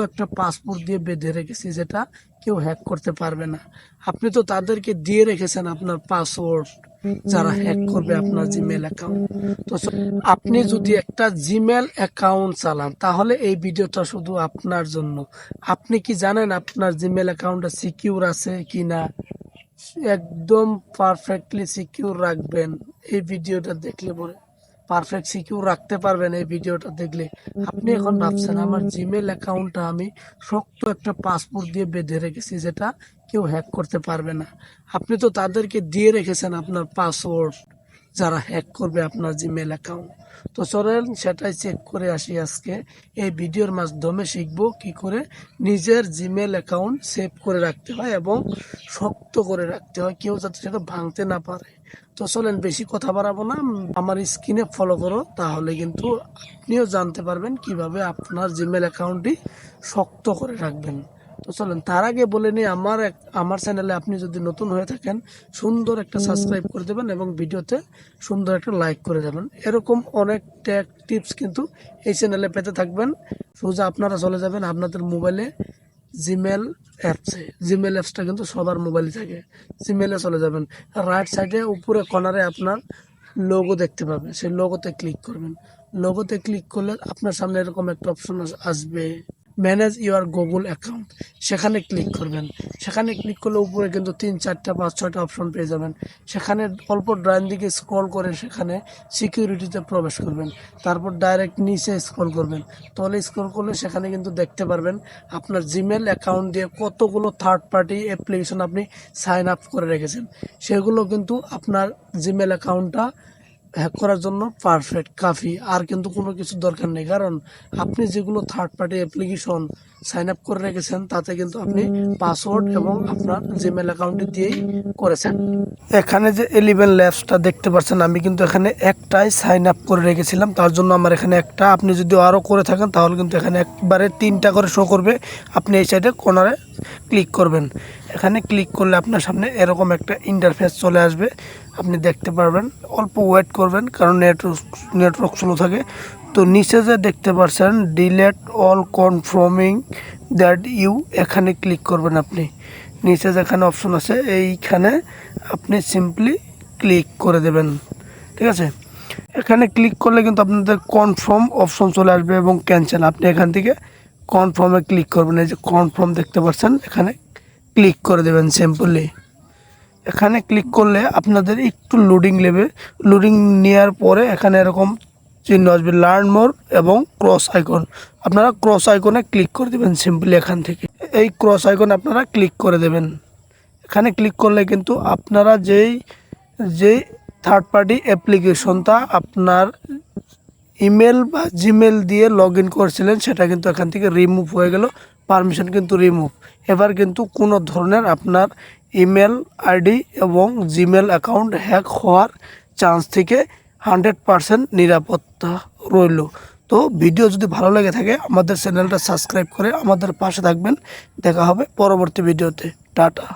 একটা পাসপোর্ট দিয়ে বেঁধে রেখেছি যেটা কেউ হ্যাক করতে পারবে না। আপনি তো তাদেরকে দিয়ে রেখেছেন আপনার পাসওয়ার্ড যারা হ্যাক করবে আপনার জিমেল অ্যাকাউন্ট তো আপনি যদি একটা জিমেল অ্যাকাউন্ট চালান, তাহলে এই ভিডিওটা শুধু আপনার জন্য। আপনি কি জানেন আপনার জিমেল অ্যাকাউন্টটা সিকিউর আছে কি না একদম পারফেক্টলি সিকিউর রাখবেন এই ভিডিওটা দেখলে পরে। পারফেক্ট সিকিউর রাখতে পারবেন এই ভিডিওটা দেখলে। আপনি এখন ভাবছেন, আমার জিমেল অ্যাকাউন্টটা আমি শক্ত একটা পাসপোর্ট দিয়ে বেঁধে রেখেছি যেটা কেউ হ্যাক করতে পারবে না। আপনি তো তাদেরকে দিয়ে রেখেছেন আপনার পাসওয়ার্ড যারা হ্যাক করবে আপনার জিমেল অ্যাকাউন্ট তো চলেন সেটাই চেক করে আসি আজকে। এই ভিডিওর মাধ্যমে শিখব কি করে নিজের জিমেল অ্যাকাউন্ট সেভ করে রাখতে হয় এবং শক্ত করে রাখতে হয়, কেউ যাতে সেটা ভাঙতে না পারে। তো চলেন, বেশি কথা বাড়াবো না। আমার স্ক্রিনে ফলো করো, তাহলে কিন্তু আপনিও জানতে পারবেন কীভাবে আপনার জিমেল অ্যাকাউন্টটি শক্ত করে রাখবেন। তো চলেন, তার আগে বলে নিই, আমার আমার চ্যানেলে আপনি যদি নতুন হয়ে থাকেন, সুন্দর একটা সাবস্ক্রাইব করে দেবেন এবং ভিডিওতে সুন্দর একটা লাইক করে দেবেন। এরকম অনেক ট্যাগ টিপস কিন্তু এই চ্যানেলে পেতে থাকবেন। সোজা আপনারা চলে যাবেন, আপনাদের মোবাইলে জিমেল অ্যাপসে জিমেল অ্যাপসটা কিন্তু সবার মোবাইলে থাকে। জিমেলে চলে যাবেন। রাইট সাইডে উপরে কর্নারে আপনার লোগো দেখতে পাবেন। সেই লোগোতে ক্লিক করবেন। লোগোতে ক্লিক করলে আপনার সামনে এরকম একটা অপশন আসবে। ম্যানেজ ইউর গুগল অ্যাকাউন্ট সেখানে ক্লিক করবেন। সেখানে ক্লিক করলে উপরে কিন্তু তিন, চারটা, পাঁচ, ছয়টা অপশন পেয়ে যাবেন। সেখানে অল্প ডান দিকে স্ক্রল করে সেখানে সিকিউরিটিতে প্রবেশ করবেন। তারপর ডাইরেক্ট নিচে স্ক্রল করবেন। তাহলে স্ক্রল করলে সেখানে কিন্তু দেখতে পারবেন আপনার জিমেল অ্যাকাউন্ট দিয়ে কতগুলো থার্ড পার্টি অ্যাপ্লিকেশন আপনি সাইন আপ করে রেখেছেন। সেগুলো কিন্তু আপনার জিমেল অ্যাকাউন্টটা হ্যাক করার জন্য পারফেক্ট কাফি। আর কিন্তু কোনো কিছু দরকার নেই। কারণ আপনি যেগুলো third party application sign up করে রেখেছেন, তাতে কিন্তু আপনি পাসওয়ার্ড এবং আপনার জিমেল অ্যাকাউন্টটি দিয়েই করেছেন। এখানে যে এলিভেন ল্যাবসটা দেখতে পাচ্ছেন, আমি কিন্তু এখানে একটাই সাইন আপ করে রেখেছিলাম। তার জন্য আমার এখানে একটা, আপনি যদি আরও করে থাকেন, তাহলে কিন্তু এখানে একবারে তিনটা করে শো করবে। আপনি এই সাইডে কোনারে ক্লিক করবেন। এখানে ক্লিক করলে আপনার সামনে এরকম একটা ইন্টারফেস চলে আসবে। আপনি দেখতে পারবেন, অল্প ওয়েট করবেন কারণ নেটওয়ার্ক নেটওয়ার্ক স্লো থাকে। তো নিচে যে দেখতে পাচ্ছেন delete all confirming that you এখানে ক্লিক করবেন আপনি। নিচে যেখানে অপশন আছে, এইখানে আপনি সিম্পলি ক্লিক করে দেবেন। ঠিক আছে? এখানে ক্লিক করলে কিন্তু আপনাদের কনফার্ম অপশন চলে আসবে এবং ক্যান্সেল আপনি এখান থেকে কনফার্মে ক্লিক করবেন। এই যে কনফার্ম দেখতে পাচ্ছেন এখানে ক্লিক করে দেবেন সিম্পলি এখানে ক্লিক করলে আপনাদের একটু লোডিং নেবে। লোডিং নেওয়ার পরে এখানে এরকম চিহ্ন আসবে লার্ন মোর এবং ক্রস আইকন আপনারা ক্রস আইকনে ক্লিক করে দেবেন সিম্পলি এখান থেকে। এই ক্রস আইকন আপনারা ক্লিক করে দেবেন। এখানে ক্লিক করলে কিন্তু আপনারা যেই যেই থার্ড পার্টি অ্যাপ্লিকেশনটা আপনার ইমেল বা জিমেল দিয়ে লগ ইন করছিলেন, সেটা কিন্তু এখান থেকে রিমুভ হয়ে গেল। পারমিশন কিন্তু রিমুভ এবার কিন্তু কোনো ধরনের আপনার ইমেল আইডি এবং জিমেল অ্যাকাউন্ট হ্যাক হওয়ার চান্স থেকে হান্ড্রেড পারসেন্ট নিরাপত্তা রইল। তো ভিডিও যদি ভালো লেগে থাকে, আমাদের চ্যানেলটা সাবস্ক্রাইব করে আমাদের পাশে থাকবেন। দেখা হবে পরবর্তী ভিডিওতে। টাটা।